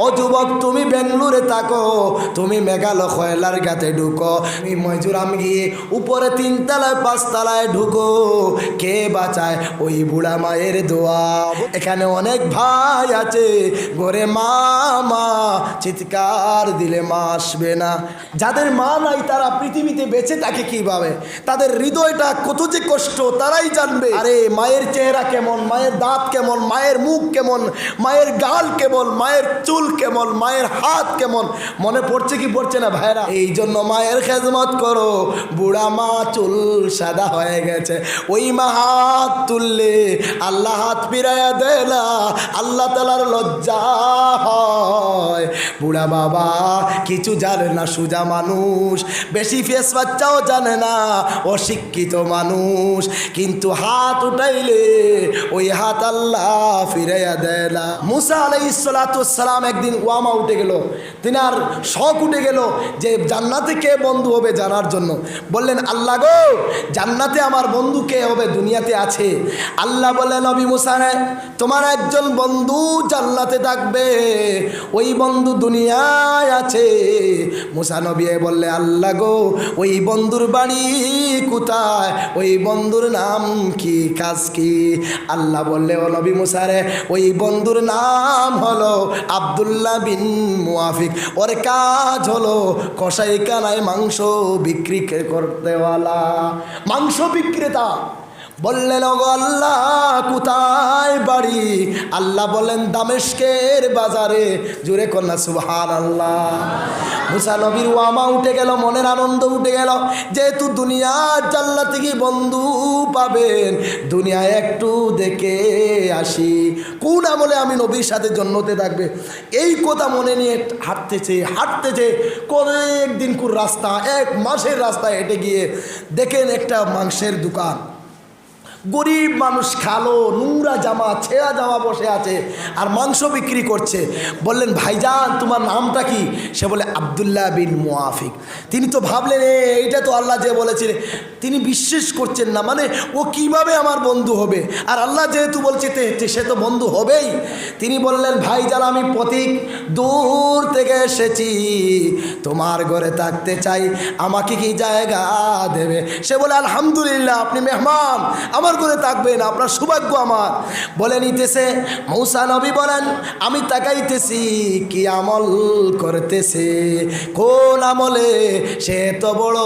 ও যুবক, তুমি বেঙ্গলুরে থাকো। তুমি মেঘালয় খয়লার গাতে ঢুকো। তুমি মজুরাম গিয়ে উপরে তিনতলায়, পাঁচতলায় ঢুকো। কে বাঁচায় ওই বুড়া মায়ের দোয়া? এখানে অনেক ভাই আছে। ঘরে মা মা চিৎকার দিলে মা আসবে না। যাদের মা নাই, তারা পৃথিবীতে বেঁচে থাকে কীভাবে? তাদের হৃদয়টা কত যে কষ্ট, তারাই জানবে। আরে, মায়ের চেহারা কেমন? মায়ের দাঁত কেমন? মায়ের মুখ কেমন? মায়ের গাল কেমন? মায়ের চুল কেমন, মায়ের হাত কেমন? মনে পড়ছে কি পড়ছে না ভাইরা এই জন্য মায়ের খেজমত করো। বুড়া মা চুল সাদা হয়ে গেছে। ওই মা হাত তুললে আল্লাহ হাত ফিরাইয়া দেয় না আল্লাহ তালার লজ্জা হয়। বুড়া বাবা, কিছু জানে না সুজা মানুষ। বেশি ফেস বাচ্চাও জানে না, অশিক্ষিত মানুষ। কিন্তু হাত উঠাইলে ওই হাত আল্লাহ ফিরাইয়া না মুসা আলাই সালাম একদিন ওয়ামা উঠে গেল। তিনি আর শখ উঠে গেল যে জান্নাতে কে বন্ধু হবে জানার জন্য। বললেন, আল্লাহ গো, জান্নাতে আমার বন্ধু কে হবে? দুনিয়াতে আছে। আল্লাহ বললেন, নবী মুসানে তোমার একজন বন্ধু জান্নাতে থাকবে। ওই বন্ধু দুনিয়ায় আছে। মুসা নবী বললে, আল্লাহ গো, ওই বন্ধুর বাড়ি কোথায়? ওই বন্ধুর নাম কি? কাজ কি? আল্লাহ বললে, ও নবী মুসারে ওই বন্ধুর নাম হলো আবদুল্লাহ বিন মুআফিক। ওর কাজ হলো কষাই কানায় মাংস বিক্রি করতেওয়ালা। মাংস বিক্রেতা। বললেন আল্লাহ, কোথায় বাড়ি? আল্লাহ বলেন দামেশকের বাজারে। জুড়ে কন্যা সুবহান আল্লাহ মুসা নবীর ওয়ামা উঠে গেল, মনের আনন্দ উঠে গেল। যেহেতু দুনিয়ার জাল্লা থেকে বন্ধু পাবেন, দুনিয়ায় একটু দেখে আসি। কোন আমলে আমি নবীর সাথে জন্মতে থাকবে? এই কথা মনে নিয়ে হাঁটতেছে হাঁটতেছে। কয়েকদিন কুর রাস্তা, এক মাসের রাস্তা হেঁটে গিয়ে দেখেন একটা মাংসের দোকান। গরিব মানুষ খালো নোংরা জামা ছেঁড়া জামা বসে আছে আর মাংস বিক্রি করছে। বললেন ভাইজান তোমার নামটা কি? সে বলে আবদুল্লাহ বিন মুআফিক। তিনি তো ভাবলেন "এ, এইটা তো আল্লাহ যে বলেছিলেন। তিনি বিশ্বাস করছেন না মানে ও কীভাবে আমার বন্ধু হবে? আর আল্লাহ যেহেতু বলছে সে তো বন্ধু হবেই। তিনি বললেন ভাইজান আমি প্রতীক দূর থেকে এসেছি। তোমার ঘরে থাকতে চাই আমাকে কি জায়গা দেবে? সে বলে আলহামদুলিল্লাহ আপনি মেহমান আমার ঘরে থাকবেন, আপনার সৌভাগ্য আমার। বলে নিতেছে, মৌসা নবী বলেন, আমি তাকাইতেছি, কি আমল করতেছে? কোন আমলে সে তো বড়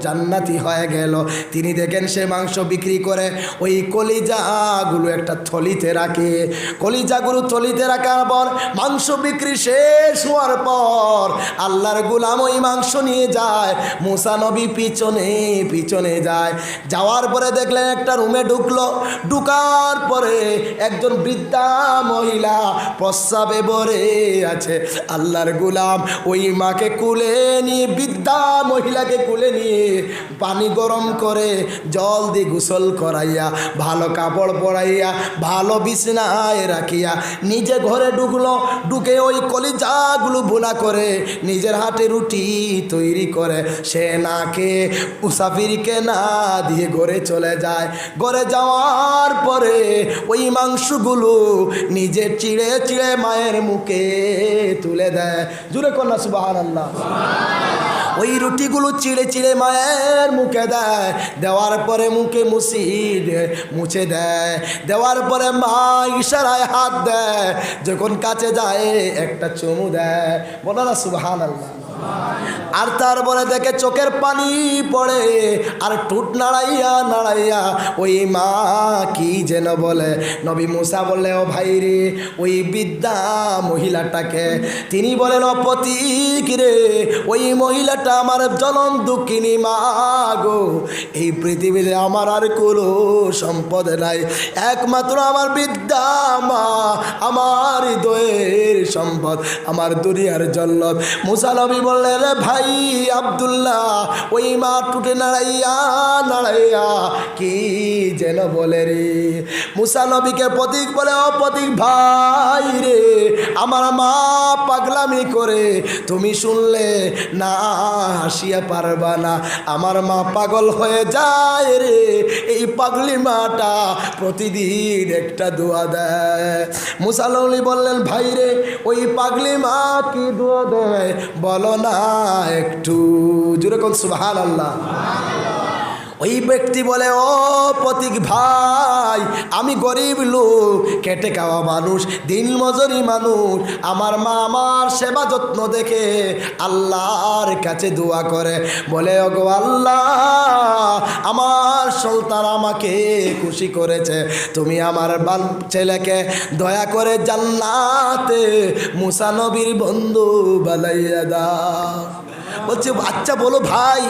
জান্নাতি হয়ে গেল? তিনি দেখেন সে মাংস বিক্রি করে ওই কলিজাগুলো একটা থলিতে রাখে। কলিজাগুলো থলিতে রাখার পর মাংস বিক্রি শেষ হওয়ার পর আল্লাহর গুলাম ওই মাংস নিয়ে যায়। মুসা নবী পিছনে পিছনে যায়। যাওয়ার পরে দেখলেন একটা রুমে ঢুকলো। ঢুকার পরে একজন বৃদ্ধা মহিলা প্রস্রাবে ভরে আছে। আল্লাহর গুলাম ওই মাকে কুলে নিয়ে, বৃদ্ধা মহিলাকে কুলে নিয়ে পানি গরম করে জল দিয়ে গোসল করাইয়া, ভালো কাপড় পরাইয়া, ভালো বিছনায় রাখিয়া নিজে ঘরে ঢুকলো। ঢুকে ওই কলিজাগুলো বোনা করে নিজের হাতে রুটি তৈরি করে। সে না খেয়ে মুসাফিরকে না দিয়ে ঘরে চলে যায়। ঘরে যাওয়ার পরে ওই মাংসগুলো নিজে চিড়ে চিড়ে মায়ের মুখে তুলে দেয়। জুড়ে কন্যা সুবাহ আল্লাহ ওই রুটিগুলো চিড়ে চিড়ে মায়ের মুখে দেয়। দেওয়ার পরে মুখে মুছি দে- মুছে দেয়। দেওয়ার পরে মা ইশারায় হাত দেয়। যখন কাছে যায়, একটা চুমু দেয়। বলো না সুবহান আল্লাহ আর তারপরে দেখে চোখের পানি পড়ে, আর টুট নাড়াইয়া নাড়াইয়া, ওই মা কি যেন বলে? নবী মুসা বললে, ও ভাই রে, ওই বিদ্যা মহিলাটাকে। তিনি বলেন অপতিক রে, ওই মহিলাটা আমার জনম দুঃখিনী মা গো। এই পৃথিবীতে আমার আর কোনো সম্পদ নাই। একমাত্র আমার বিদ্যা মা, আমার হৃদয়ের সম্পদ, আমার দুনিয়ার জল্লত মুসানবী বললেন ভাই আবদুল্লাহ, ওই মা টুটে নাড়াইয়া নাড়াইয়া, কি যেন বলে রে? মুসানবীকে প্রতীক বলে ও প্রতীক ভাই রে, আমার মা পাগলামি করে। তুমি শুনলে, না হাসিয়া পারবা না। আমার মা পাগল হয়ে যায় রে, এই পাগলি মাটা প্রতিদিন একটা দোয়া দেয়। মুসালি বললেন, ভাই রে, ওই পাগলি মা কি দোয়া দেয়? বলো না একটু জুড়ে কোন সুবাহ আল্লাহ ওই ব্যক্তি বলে, ও প্রতীক ভাই, আমি গরিব লোক, কেটে খাওয়া মানুষ, দিন মজুরি মানুষ, আমার মা আমার সেবা যত্ন দেখে আল্লাহর কাছে দোয়া করে। বলে, ওগো আল্লাহ, আমার সন্তান আমাকে খুশি করেছে। তুমি আমার বাল ছেলেকে দয়া করে জান্নাতে মুসানবীর বন্ধু বালাইয়া দাও। বলছে আচ্ছা বলো ভাই,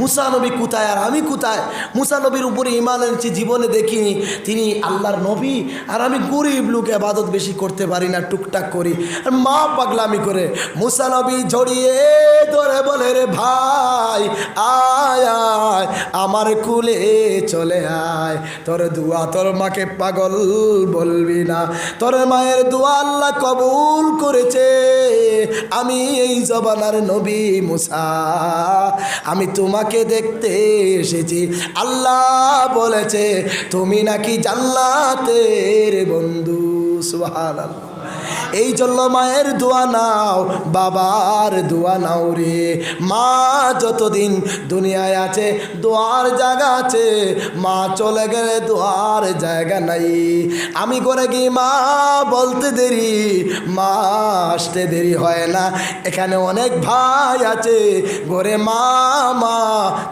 মুসা নবী কোথায় আর আমি কোথায়? মুসা নবীর উপরে ইমান এনেছি, জীবনে দেখিনি। তিনি আল্লাহর নবী, আর আমি গরিব লোক আবাদত বেশি করতে পারি না, টুকটাক করি। আর মা পাগলামি করে, মুসা নবী জড়িয়ে ধরে বলে রে ভাই, আয় আয়, আমার কুলে চলে আয়। তোর দুয়া তোর মাকে পাগল বলবি না। তোর মায়ের দোয়া আল্লাহ কবুল করেছে। আমি এই জবানার নবী মুসা আমি তোমাকে দেখতে এসেছি। আল্লাহ বলেছে তুমি নাকি জান্নাতের বন্ধু। সুবহানাল্লাহ। এই জন্য মায়ের দোয়া নাও, বাবার দোয়া নাও রে। মা যতদিন দুনিয়ায় আছে, দোয়ার জায়গা আছে, মা চলে গেলে দোয়ার জায়গা নাই। আমি করে কি মা বলতে দেরি? মা আসতে দেরি হয় না। এখানে অনেক ভাই আছে, ঘরে মা মা,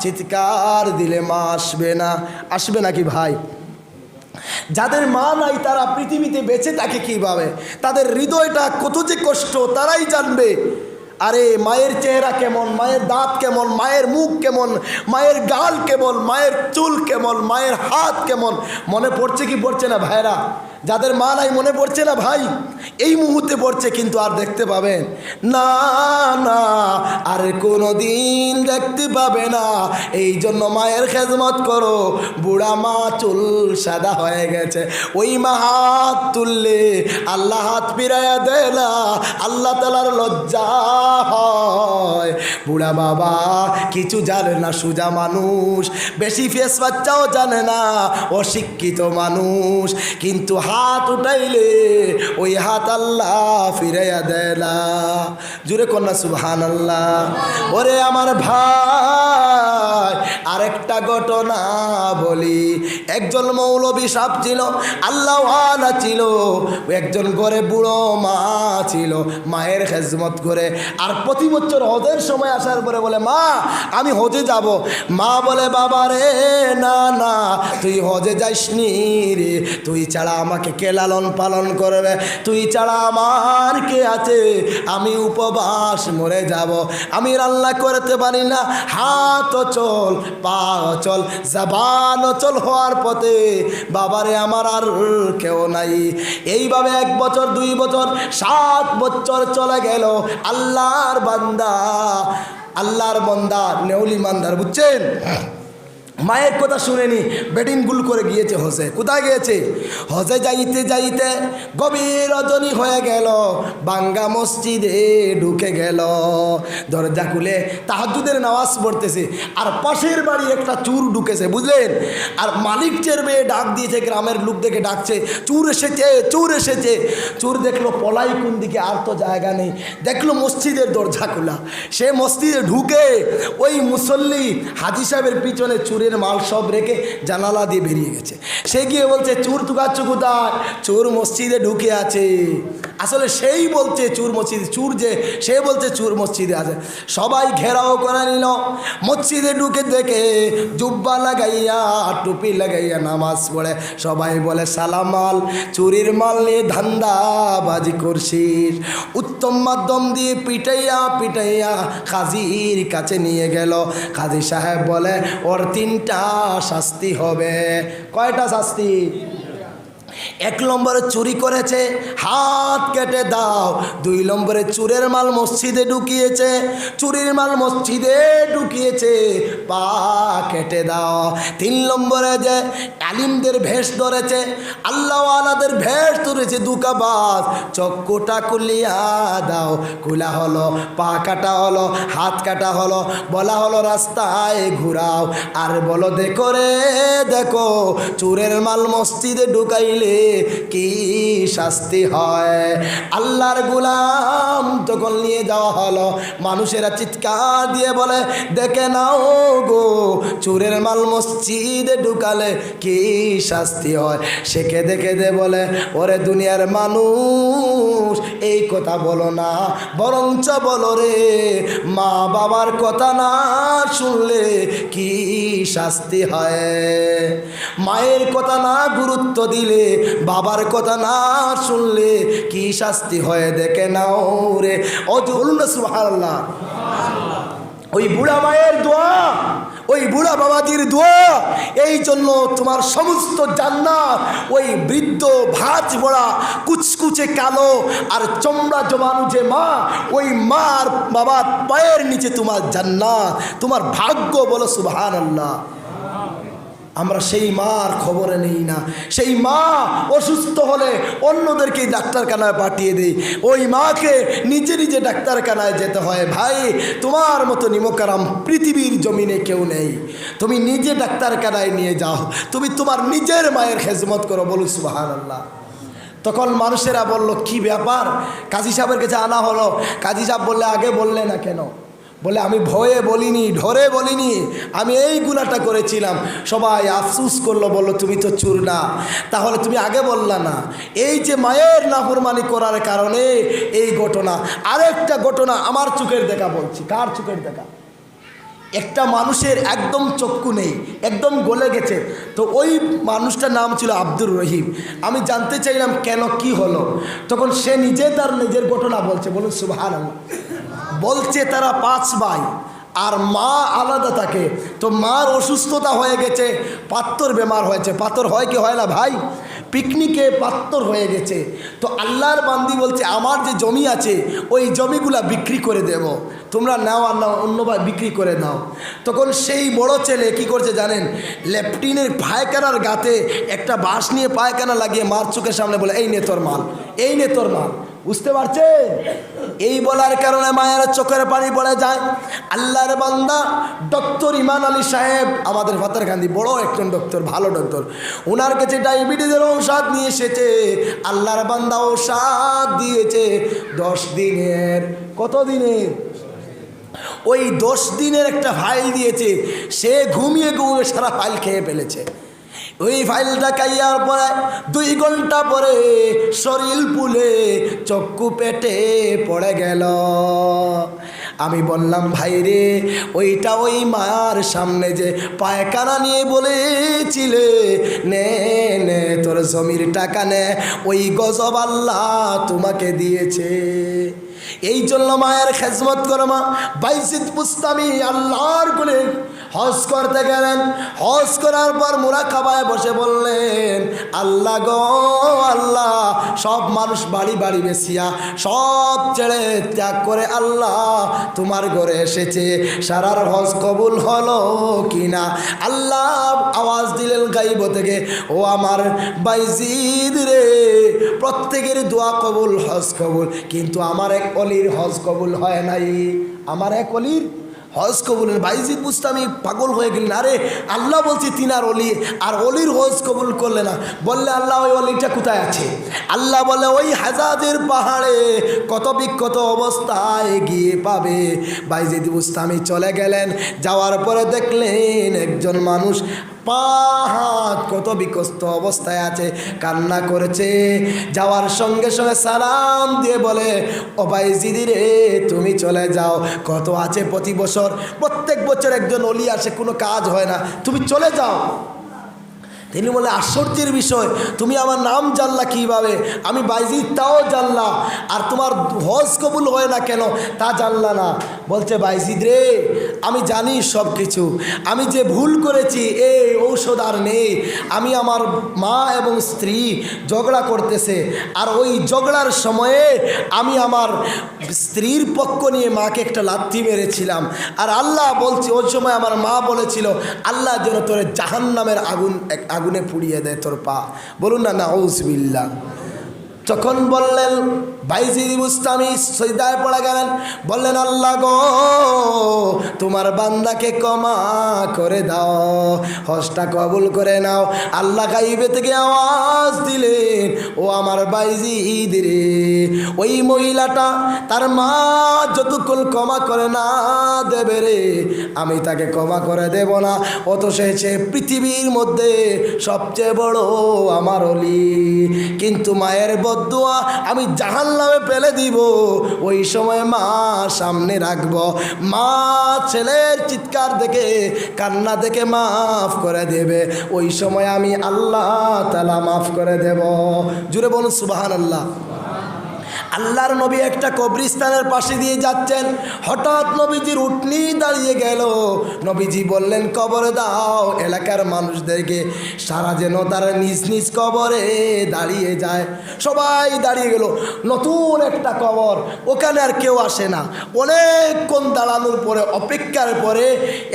চিৎকার দিলে মা আসবে না। আসবে নাকি ভাই? যাদের মা নাই, তারা পৃথিবীতে বেঁচে থাকে কীভাবে? তাদের হৃদয়টা কত যে কষ্ট, তারাই জানবে। আরে, মায়ের চেহারা কেমন, মায়ের দাঁত কেমন, মায়ের মুখ কেমন, মায়ের গাল কেমন, মায়ের চুল কেমন, মায়ের হাত কেমন? মনে পড়ছে কি পড়ছে না ভাইরা যাদের মা নাই মনে পড়ছে না ভাই, এই মুহূর্তে পড়ছে কিন্তু আর দেখতে পাবেন। না না, আর কোনো দিন দেখতে পাবে না। এই জন্য মায়ের খেজমত করো। বুড়া মা চুল সাদা হয়ে গেছে। ওই মা হাত তুললে আল্লাহ হাত ফিরাইয়া দেয় না। আল্লাহ তালার লজ্জা হয়। বুড়া বাবা, কিছু জানে না সুজা মানুষ। বেশি ফেস বাচ্চাও জানে না। অশিক্ষিত মানুষ। কিন্তু হাত উঠাইলে ওই হাত আল্লাহ ফিরাইয়া দেয় না। জুড়ে কন্যা সুবহান আল্লাহ ওরে আমার ভাই, আরেকটা ঘটনা বলি। একজন মৌলবী সাপ ছিল, আল্লাহওয়ালা ছিল একজন ঘরে বুড়ো মা ছিল, মায়ের খেজমত করে। আর প্রতি বছর হজের সময় আসার পরে বলে, মা, আমি হজে যাব। মা বলে বাবা রে না না, তুই হজে যাইসনি রে। তুই ছাড়া আমাকে কে লালন পালন করবে? তুই ছাড়া আমার কে আছে? আমি উপবাস মরে যাব। আমি রান্না করতে পারি না। হাত চল, পা চল, জবান চল হওয়ার পথে বাবারে আমার আর কেউ নাই। এইভাবে এক বছর, দুই বছর, সাত বছর চলে গেল। আল্লাহর বান্দা, আল্লাহর বন্দা, নেউলি মান্দার বুঝছেন? মায়ের কথা শুনেনি বেডিং গুল করে গিয়েছে হজে। কোথায় গিয়েছে? হজে যাইতে যাইতে গভীর রজনী হয়ে গেল, বাঙ্গা মসজিদে ঢুকে গেল। দরজা খুলে তাহাজুদের নামাজ পড়তেছে, আর পাশের বাড়ি একটা চুর ঢুকেছে, বুঝলেন? আর মালিক চের মেয়ে ডাক দিয়েছে, গ্রামের লোক দেখে ডাকছে, চুর এসেছে চুর এসেছে। চুর দেখল, পলাই কোন দিকে? আর তো জায়গা নেই। দেখল, মসজিদের দরজা খোলা। সে মসজিদে ঢুকে ওই মুসল্লি হাজি সাহেবের পিছনে চুরের মাল সব রেখে জানালা দিয়ে বেরিয়ে গেছে। সে গিয়ে বলছে, চুর তুকাচ্ছ কোথায় চোর মসজিদে ঢুকে আছে। আসলে সেই বলছে চুর মসজিদে, চুর যে, সে বলছে চুর মসজিদে আছে। সবাই ঘেরাও করে নিল, মসজিদে ঢুকে দেখে জুব্বা লাগাইয়া, টুপি লাগাইয়া নামাজ পড়ে। সবাই বলে সালামাল চুরির মাল নিয়ে ধান্দাবাজি করছিস। উত্তম মাধ্যম দিয়ে পিটাইয়া পিটাইয়া কাজীর কাছে নিয়ে গেল। কাজী সাহেব বলে, ওর তিনটা শাস্তি হবে। কয়টা শাস্তি? এক নম্বরে চুরি করেছে, হাত কেটে দাও। দুই নম্বরে চুরের মাল মসজিদে ঢুকিয়েছে, চুরির মাল মসজিদে ঢুকিয়েছে, পা কেটে দাও। তিন নম্বরে যে আলিমদের ভেষ ধরেছে, আল্লাহ আলাদের ভেষ ধরেছে দুকাবাস চক্ষুটা কুলিয়া দাও। কুলা হলো, পা কাটা হলো, হাত কাটা হলো, বলা হলো, রাস্তায় ঘুরাও। আর বলো, দেখো রে, দেখো, চুরের মাল মসজিদে ঢুকাইল দিলে কি শাস্তি হয়? আল্লাহর গুলাম তখন নিয়ে যাওয়া হলো, মানুষেরা চিৎকার দিয়ে বলে, দেখে নাও গো, চুরের মাল মসজিদে ঢুকালে কি শাস্তি হয়? সেকে দেখে দে বলে, ওরে দুনিয়ার মানুষ, এই কথা বলো না। বরঞ্চ বলো রে, মা বাবার কথা না শুনলে কি শাস্তি হয়? মায়ের কথা না গুরুত্ব দিলে বাবার কথা না শুনলে কি শাস্তি হয়? দেখে নাও রে। বলুন না ওই বুড়া মায়ের দোয়া, ওই বুড়া বাবাজির দোয়া, এই জন্য তোমার সমস্ত জান্নাত ওই বৃদ্ধ ভাজ বড়া কুচকুচে কালো আর চমড়া জমানো যে মা, ওই মার বাবার পায়ের নিচে তোমার জান্নাত তোমার ভাগ্য বলো সুবহান আল্লাহ আমরা সেই মার খবরে নেই না। সেই মা অসুস্থ হলে অন্যদেরকেই ডাক্তারখানায় পাঠিয়ে দেই। ওই মাকে নিজে নিজে ডাক্তারখানায় যেতে হয়। ভাই, তোমার মতো নিমকারাম পৃথিবীর জমিনে কেউ নেই। তুমি নিজে ডাক্তারখানায় নিয়ে যাও। তুমি তোমার নিজের মায়ের খেজমত করো বলুন সুবাহান আল্লাহ তখন মানুষেরা বলল, কি ব্যাপার? কাজী সাহেবের কাছে আনা হলো। কাজী সাহেব বললে, আগে বললে না কেন? বলে, আমি ভয়ে বলিনি, ঢরে বলিনি, আমি এই গুণাটা করেছিলাম। সবাই আফসুস করল, বলল, তুমি তো চুর না। তাহলে তুমি আগে বললা না, এই যে মায়ের নাফরমানি করার কারণে এই ঘটনা। আরেকটা ঘটনা আমার চোখের দেখা বলছি, কার চোখের দেখা? একটা মানুষের একদম চক্ষু নেই, একদম গলে গেছে। তো ওই মানুষটার নাম ছিল আব্দুর রহিম। আমি জানতে চাইলাম কেন, কি হলো? তখন সে নিজে তার নিজের ঘটনা বলছে, বলুন সুবাহান বলছে তারা পাঁচ ভাই, আর মা আলাদা থাকে। তো মার অসুস্থতা হয়ে গেছে, পাত্তর বেমার হয়েছে। পাথর হয় কি হয় না ভাই? পিকনিকে পাত্তর হয়ে গেছে। তো আল্লাহর বান্দি বলছে, আমার যে জমি আছে, ওই জমিগুলা বিক্রি করে দেব। তোমরা নাও আর নাও, অন্য ভাই বিক্রি করে নাও। তখন সেই বড় ছেলে কি করছে জানেন? লেফটিনের পায়খানার গাতে একটা বাঁশ নিয়ে পায়খানা লাগিয়ে মার চোখের সামনে বলে, এই নে তোর মাল, এই নে তোর মাল। বুঝতে পারছেন? এই বলার কারণে মায়ের চোখের পানি পড়ে যায়। আল্লাহর বান্দা, ডক্টর ইমান আলী সাহেব, আমাদের ভাতার গান্ধী বড় একজন ডক্টর, ভালো ডক্টর। ওনার কাছে ডায়াবেটিসের ঔষধ নিয়ে এসেছে। আল্লাহর বান্দা ঔষধ দিয়েছে। দশ দিনের, কত দিনের? ওই দশ দিনের একটা ফাইল দিয়েছে। সে ঘুমিয়ে ঘুমিয়ে সারা ফাইল খেয়ে ফেলেছে। ওই ফাইলটা কাইয়ার পরে দুই ঘণ্টা পরে শরীর পুলে চক্ষু পেটে পড়ে গেল। আমি বললাম, ভাই রে, ওইটা ওই মার সামনে যে পায়খানা নিয়ে বলেছিলে, নে নে, তোর জমির টাকা নে, ওই গজব আল্লাহ তোমাকে দিয়েছে। এই জন্য মায়ের খেজমত করো মা। বাইসিদ মুস্তামি আল্লাহর গুলে হজ করতে গেলেন। হজ করার পর মুরা খাবায় বসে বললেন, আল্লাহ গো, আল্লাহ, সব মানুষ বাড়ি বাড়ি বেসিয়া সব ছেড়ে ত্যাগ করে আল্লাহ তোমার ঘরে এসেছে। সারার হজ কবুল হলো কিনা? আল্লাহ আওয়াজ দিলেন গাইব থেকে, ও আমার বাইজিদ রে, প্রত্যেকের দোয়া কবুল, হজ কবুল, কিন্তু আমার এক অলির হজ কবুল হয় নাই। আমার এক অলির হজ কবুলের বাইজিদ বুস্তামি পাগল হয়ে গেলেন আরে আল্লাহ বলছি তিনার অলি, আর অলির হজ কবুল করলে না। বললে, আল্লাহ, ওই অলিটা কোথায় আছে? আল্লাহ বলে, ওই হাজাদের পাহাড়ে কত বিক্ষত অবস্থায় গিয়ে পাবে। বাইজিদ বুস্তামি চলে গেলেন। যাওয়ার পরে দেখলেন একজন মানুষ পা হাত কত বিকস্ত অবস্থায় আছে, কান্না করেছে। যাওয়ার সঙ্গে সঙ্গে সালাম দিয়ে বলে, ও ভাই জিদি রে, তুমি চলে যাও। কত আছে প্রতি বছর? প্রত্যেক বছর একজন অলি আসে, কোনো কাজ হয় না। তুমি চলে যাও। তিনি বলে, আশ্চর্যের বিষয়, তুমি আমার নাম জানলা কীভাবে? আমি বাইজিদ তাও জানলা, আর তোমার হজ কবুল হয় না কেন তা জানলা না। বলছে, বাইজিদ রে, আমি জানি সব কিছু আমি যে ভুল করেছি, এই ঔষধ আর নেই। আমি আমার মা এবং স্ত্রী ঝগড়া করতেছে, আর ওই ঝগড়ার সময়ে আমি আমার স্ত্রীর পক্ষ নিয়ে মাকে একটা লাথি মেরেছিলাম। আর আল্লাহ বলছে, ওই সময় আমার মা বলেছিল, আল্লাহ যেন তোরে জাহান নামের আগুন আগুনে পুড়িয়ে দেয় তোর পা। বলুন না না ওসবিল্লা তখন বললেন বাইজিদ মুস্তামি সৈদায় পড়ে গেলেন। বললেন, আল্লাহ গো, তোমার বান্দাকে ক্ষমা করে দাও, হজটা কবুল করে নাও। আল্লাহ গাইবে থেকে আওয়াজ দিলেন, ও আমার বাইজিদ রে, ওই মহিলাটা তার মা যতক্ষণ ক্ষমা করে না দেবে রে, আমি তাকে ক্ষমা করে দেব না। অত সে পৃথিবীর মধ্যে সবচেয়ে বড় আমার অলি। কিন্তু মায়ের বদুয়া আমি জাহান নামে ফেলে দিব। ওই সময় মা সামনে রাখব। মা ছেলের চিৎকার দেখে, কান্না দেখে মাফ করে দেবে। ওই সময় আমি আল্লাহ তালা মাফ করে দেব। জুড়ে বলুন সুবাহান আল্লাহ আল্লাহর নবী একটা কবরিস্তানের পাশে দিয়ে যাচ্ছেন। হঠাৎ নবীজির উঠনি দাঁড়িয়ে গেল। নবীজি বললেন, কবরে দাও, এলাকার মানুষদেরকে সারা যেন তারা নিজ নিজ কবরে দাঁড়িয়ে যায়। সবাই দাঁড়িয়ে গেল। নতুন একটা কবর, ওখানে আর কেউ আসে না। অনেকক্ষণ দাঁড়ানোর পরে, অপেক্ষার পরে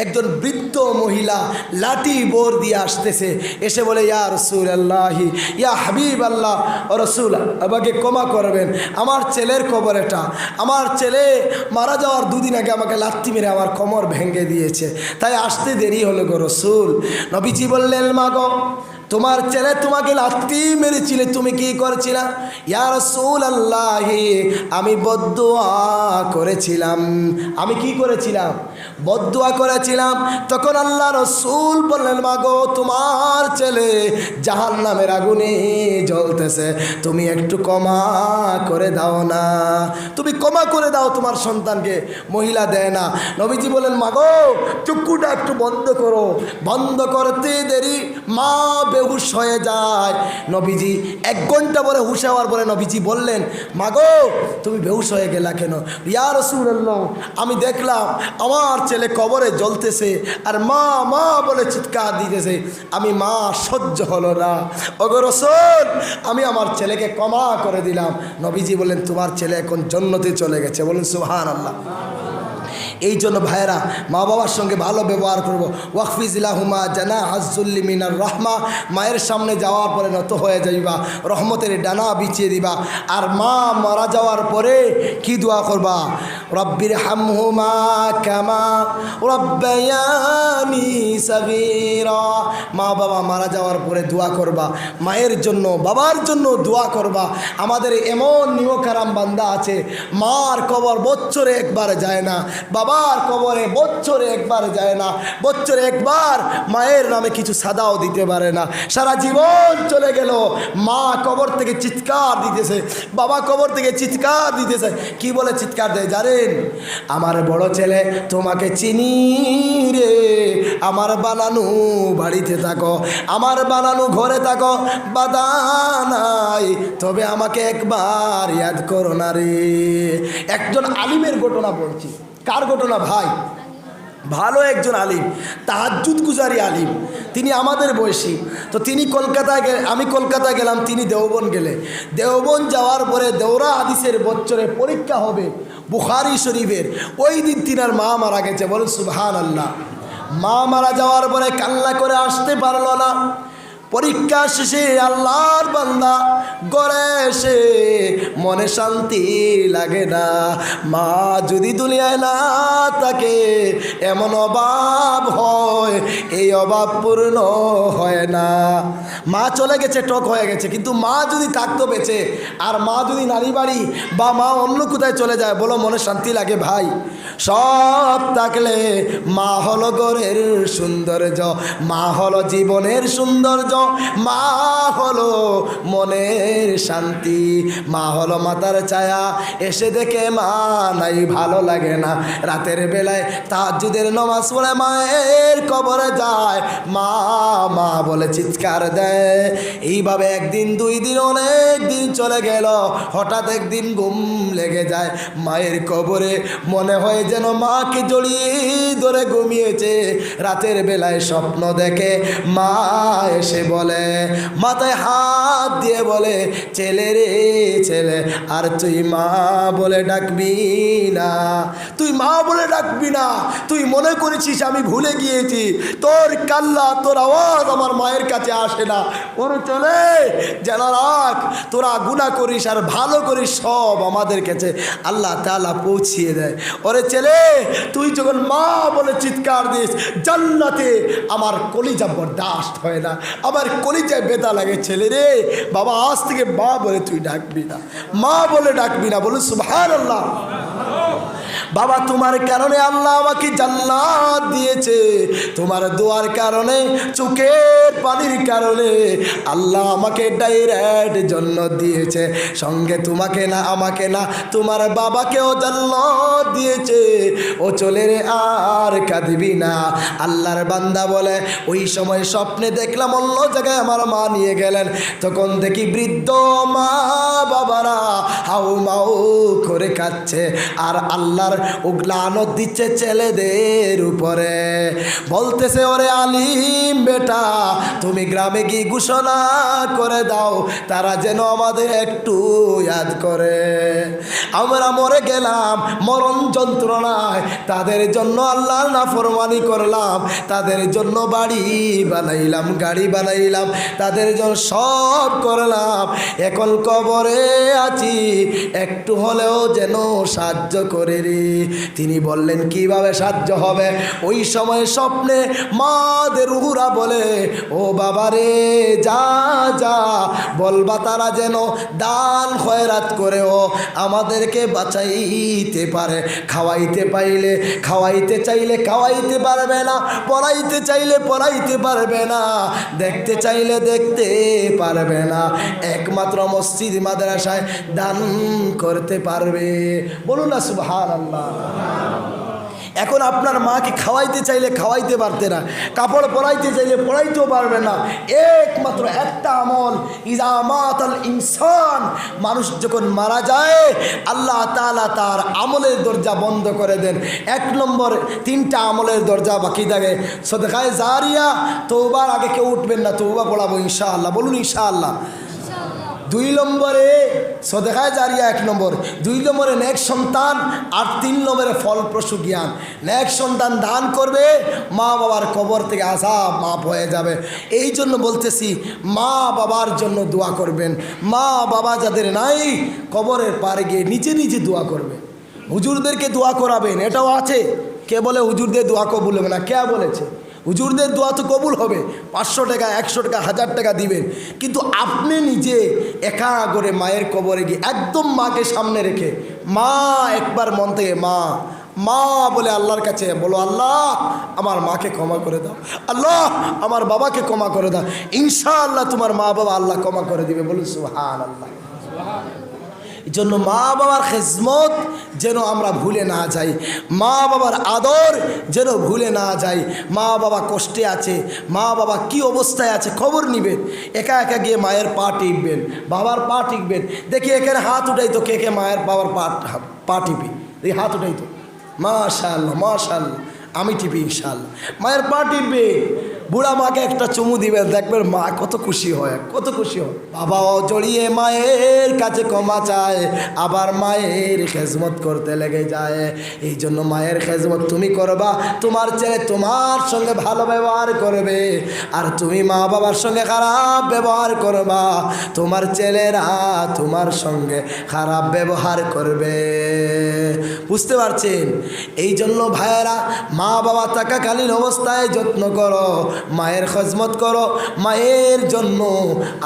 একজন বৃদ্ধ মহিলা লাঠি বোর দিয়ে আসতেছে। এসে বলে, ইয়া রসুল আল্লাহি ইয়া হাবিব আল্লাহ রসুল, আমাকে ক্ষমা করবেন। আমার ছেলের খবর এটা। আমার ছেলে মারা যাওয়ার দুদিন আগে আমাকে লাত্তি মেরে আমার কোমর ভেঙে দিয়েছে। তাই আসতে দেরি হলো গো রসুল। নবীজি বললেন, মা গো তোমার ছেলে তোমাকে লাত্তি মেরেছিলে, তুমি কি করেছিলা? ইয়া রসুল আল্লাহি আমি বদুয়া করেছিলাম। আমি কি করেছিলাম? বদুয়া করেছিলাম। তখন আল্লাহ রসুল বললেন মা গো তোমার ছেলে জাহান নামের আগুনে জ্বলতেছে। তুমি একটু কমা করে দাও না। তুমি কমা করে দাও, তোমার সন্তানকে মহিলা দেয় না। নবীজি বলেন মা গো চক্ষুটা একটু বন্ধ করো। বন্ধ করতে দেরি, মা বেহুশ হয়ে যায়। নবীজি এক ঘণ্টা পরে হুশ হওয়ার পরে নবীজি বললেন, মাগো, তুমি বেহুশ হয়ে গেলা কেন? ইয়া রসুল্লাহ আমি দেখলাম আমার ছেলে কবরে জ্বলতেছে আর মা মা বলে চিৎকার দিতেছে। আমি মা, সহ্য হলো না। ওগো আমি আমার ছেলেকে ক্ষমা করে দিলাম। নবীজি বললেন, তোমার ছেলে এখন জন্নতে চলে গেছে। বলুন সুহান আল্লাহ এই জন্য ভাইয়েরা মা বাবার সঙ্গে ভালো ব্যবহার করব। ওয়াকফিজিলাহুমা জানা হাজুল্লি মিনার রহমা। মায়ের সামনে যাওয়ার পরে নত হয়ে যাইবা, রহমতের ডানা বিছিয়ে দিবা। আর মা মারা যাওয়ার পরে কি দোয়া করবা? রব্বির হামহুমা কামা রব্বায়ানি সাগীরা। মা বাবা মারা যাওয়ার পরে দোয়া করবা। মায়ের জন্য, বাবার জন্য দোয়া করবা। আমাদের এমন নিয়কারাম বান্দা আছে, মার কবর বছরে একবার যায় না। বাবার কবরে বছরে একবার যায় না, বছরে একবার মায়ের নামে কিছু সাদাও দিতে পারে না। সারা জীবন চলে গেল, মা কবর থেকে চিৎকার দিতেছে, বাবা কবর থেকে চিৎকার দিতেছে। কি বলে চিৎকার দেয় জানেন? আমার বড় ছেলে তোমাকে চিনি রে, আমার বানানো বাড়িতে থাকো, আমার বানানো ঘরে থাকো বাধা নাই তবে আমাকে একবার ইয়াদ করো না রে। একজন আলিমের ঘটনা বলছি। কার ঘটনা ভাই? ভালো একজন আলিম তাহাজুদ গুজারি আলিম। তিনি আমাদের বয়সী। তো তিনি কলকাতায় গেলে আমি কলকাতায় গেলাম, তিনি দেওবন গেলে। দেওবন যাওয়ার পরে দেওরা হাদিসের বছরে পরীক্ষা হবে বুখারি শরীফের। ওই দিন তিনার মা মারা গেছে। বলেন সুবহান আল্লাহ মা মারা যাওয়ার পরে কান্না করে আসতে পারল না। পরীক্ষা শেষে আল্লাহর বান্দা গড়ে এসে মনে শান্তি লাগে না। মা যদি দুনিয়ায় না থাকে, এমন অভাব হয়, এই অভাব পূর্ণ হয় না। মা চলে গেছে, টক হয়ে গেছে, কিন্তু মা যদি থাকতো বেঁচে, আর মা যদি নারী বাড়ি বা মা অন্য কোথায় চলে যায়, বলো মনে শান্তি লাগে ভাই। সব থাকলে মা হলো গড়ের সৌন্দর্য, মা হলো জীবনের সৌন্দর্য মা হলো মনের শান্তি, মা হলো মাতার ছায়া। এসে দেখে মা নাই, ভালো লাগে না। রাতের বেলায় তাহাজুদের নমাজ পড়ে মায়ের কবরে যায়। মা মা বলে চিৎকার দেয়। এইভাবে একদিন, দুই দিন, অনেক দিন চলে গেল। হঠাৎ একদিন ঘুম লেগে যায় মায়ের কবরে। মনে হয় যেন মাকে জড়িয়ে ধরে ঘুমিয়েছে। রাতের বেলায় স্বপ্ন দেখে মা এসে বলে, মাথায় হাত দিয়ে বলে, ছেলে রে ছেলে, আর তুই মা বলে ডাকবি না। তুই মা বলে ডাকবি না। তুই মনে করেছিস আমি ভুলে গিয়েছি। তোর কাল্লা, তোর আওয়াজ আমার মায়ের কাছে আসে না। ওর চলে যেন রাখ। তোরা গুণা করিস আর ভালো করিস সব আমাদের কাছে। আল্লাহ তালা পৌঁছিয়ে দেয়। ওরে ছেলে, তুই যখন মা বলে চিৎকার দিস, জান্নাতে আমার কলিজা বরদাস্ত হয় না। আমার কলিজায় বেদা লাগে, ছেলে রে। বাবা, আজ থেকে মা বলে তুই ডাকবি না। মা বলে ডাকবি না বলে সুভার আল্লাহ বাবা, তোমার কারণে আল্লাহ আমাকে জান্নাত দিয়েছে। তোমার দোয়ার কারণে, চোখের পানির কারণে আল্লাহ আমাকে ডাইরেক্ট জন্য দিয়েছে। সঙ্গে তোমাকে না, আমাকে না, তোমার বাবাকেও জান্নাত দিয়েছে। ও চলে রে, আর কাঁদবি না। আল্লাহর বান্দা বলে, ওই সময় স্বপ্নে দেখলাম অন্য জায়গায় আমার মা নিয়ে গেলেন। তখন দেখি বৃদ্ধ মা বাবারা হাউ মাউ করে খাচ্ছে আর আল্লাহর উগলানত দিচ্ছে ছেলেদের উপরে। বলতেছে, ওরে আলিম বেটা, তুমি গ্রামে গিয়ে ঘোষণা করে দাও, তারা যেন আমাদের একটু ইয়াদ করে। আমরা মরে গেলাম, মরণ যন্ত্রণায়। তাদের জন্য আল্লাহর নাফরমানি করলাম, তাদের জন্য বাড়ি বানাইলাম, গাড়ি বানাইলাম, তাদের জন্য সব করলাম। এখন কবরে আছি, একটু হলেও যেন সাহায্য করে রে। তিনি বললেন, কীভাবে সাহায্য হবে? ওই সময় স্বপ্নে মাদের উহুরা বলে, ও বাবা রে যা যা, বলবা তারা যেন দান খয়রাত করেও আমাদেরকে বাঁচাইতে পারে। খাওয়াইতে পাইলে খাওয়াইতে চাইলে খাওয়াইতে পারবে না, পড়াইতে চাইলে পড়াইতে পারবে না, দেখতে চাইলে দেখতে পারবে না। একমাত্র মসজিদ মাদ্রাসায় দান করতে পারবে। বলুন না সুবহান এখন আপনার মাকে খাওয়াইতে চাইলে খাওয়াইতে পারতে না, কাপড় পরাইতে চাইলে পরাইতেও পারবে না। একমাত্র একটা আমল ইজামাত আল ইনসান মানুষ যখন মারা যায়, আল্লাহ তালা তার আমলের দরজা বন্ধ করে দেন। এক নম্বর, তিনটা আমলের দরজা বাকি থাকে। সদেখায় জারিয়া তৌবার আগে কেউ উঠবেন না তৌবা পড়াবো ইনশাআল্লাহ। বলুন ইনশাআল্লাহ। দুই নম্বরে সদেখায় জারিয়া এক নম্বর, দুই নম্বরে নেক সন্তান আর তিন নম্বরে ফলপ্রসূ জ্ঞান। নেক সন্তান দান করবে, মা বাবার কবর থেকে আসা মাপ হয়ে যাবে। এই জন্য বলতেছি, মা বাবার জন্য দোয়া করবেন। মা বাবা যাদের নাই, কবরের পারে গিয়ে নিজে নিজে দোয়া করবে। হুজুরদেরকে দোয়া করাবেন, এটাও আছে। কে বলে হুজুরদের দোয়া কবুল হবে না? কে বলেছে? হুজুরদের দোয়া তো কবুল হবে। পাঁচশো টাকা, একশো টাকা, হাজার টাকা দিবেন। কিন্তু আপনি নিজে একা করে মায়ের কবরে গিয়ে একদম মাকে সামনে রেখে, মা, একবার মন থেকে মা মা বলে আল্লাহর কাছে বলো, আল্লাহ, আমার মাকে ক্ষমা করে দাও। আল্লাহ, আমার বাবাকে ক্ষমা করে দাও। ইনশাআল্লাহ তোমার মা বাবা আল্লাহ ক্ষমা করে দিবে। বলুন সুহান আল্লাহ জন্য মা বাবার খেজমত যেন আমরা ভুলে না যাই। মা বাবার আদর যেন ভুলে না যাই। মা বাবা কষ্টে আছে, মা বাবা কি অবস্থায় আছে খবর নিবেন। একা একা গিয়ে মায়ের পা টিপবেন, বাবার পা টিপবেন। দেখি এখানে হাত উঠাই তো কে কে মায়ের বাবার পা পা টিপি। এই হাত উঠাই তো। মাশাল্লাহ মাশাল্লাহ আমি টিপি ইনশাল্লাহ মায়ের পা টিপবে। বুড়া মাকে একটা চুমু দিবেন দেখবেন মা কত খুশি হয়, কত খুশি হয়। বাবাও জড়িয়ে মায়ের কাছে ক্ষমা চায়, আবার মায়ের খেজমত করতে লেগে যায়। এই জন্য মায়ের খেজমত তুমি করবা, তোমার ছেলে তোমার সঙ্গে ভালো ব্যবহার করবে, আর তুমি মা বাবার সঙ্গে খারাপ ব্যবহার করবা। তোমার ছেলেরা তোমার সঙ্গে খারাপ ব্যবহার করবে। বুঝতে পারছেন? এই জন্য ভাইয়েরা, মা বাবা থাকাকালীন অবস্থায় যত্ন করো। মায়ের খজমত করো, মায়ের জন্য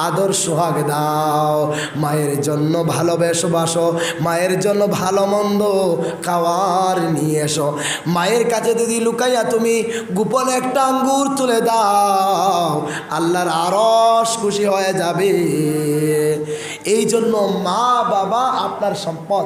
আদর সোহাগ দাও। মায়ের জন্য ভালোবেসো বাসো, মায়ের জন্য ভালো মন্দ খাওয়ার নিয়ে এসো। মায়ের কাছে যদি লুকাইয়া তুমি গোপনে একটা আঙ্গুর তুলে দাও, আল্লাহর আরস খুশি হয়ে যাবে। এই জন্য মা বাবা আপনার সম্পদ।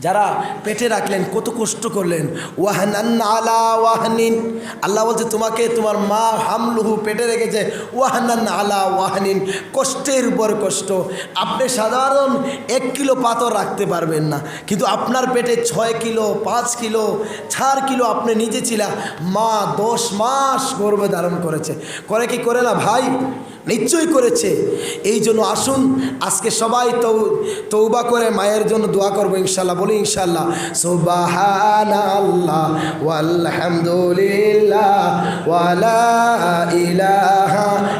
যারা পেটে রাখলেন, কত কষ্ট করলেন। ওয়াহানান আলা ওয়াহানিন। আল্লাহ বলছে, তোমাকে তোমার মা হামলুহু পেটে রেখেছে। ওয়াহানান আলা ওয়াহানিন। কষ্টের উপর কষ্ট। আপনি সাধারণ এক কিলো পাথর রাখতে পারবেন না। কিন্তু আপনার পেটে ছয় কিলো, পাঁচ কিলো, চার কিলো আপনি নিজে ছিলা। মা দশ মাস গর্ভে ধারণ করেছে। করে কি, করে না ভাই? নিশ্চয়ই করেছে। এই জন্য আসুন, আজকে সবাই তৌ, তৌবা করে মায়ের জন্য দোয়া করব ইনশাল্লাহ, বলি ইনশাল্লাহ। সুবাহান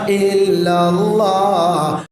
ইল্লাল্লাহ।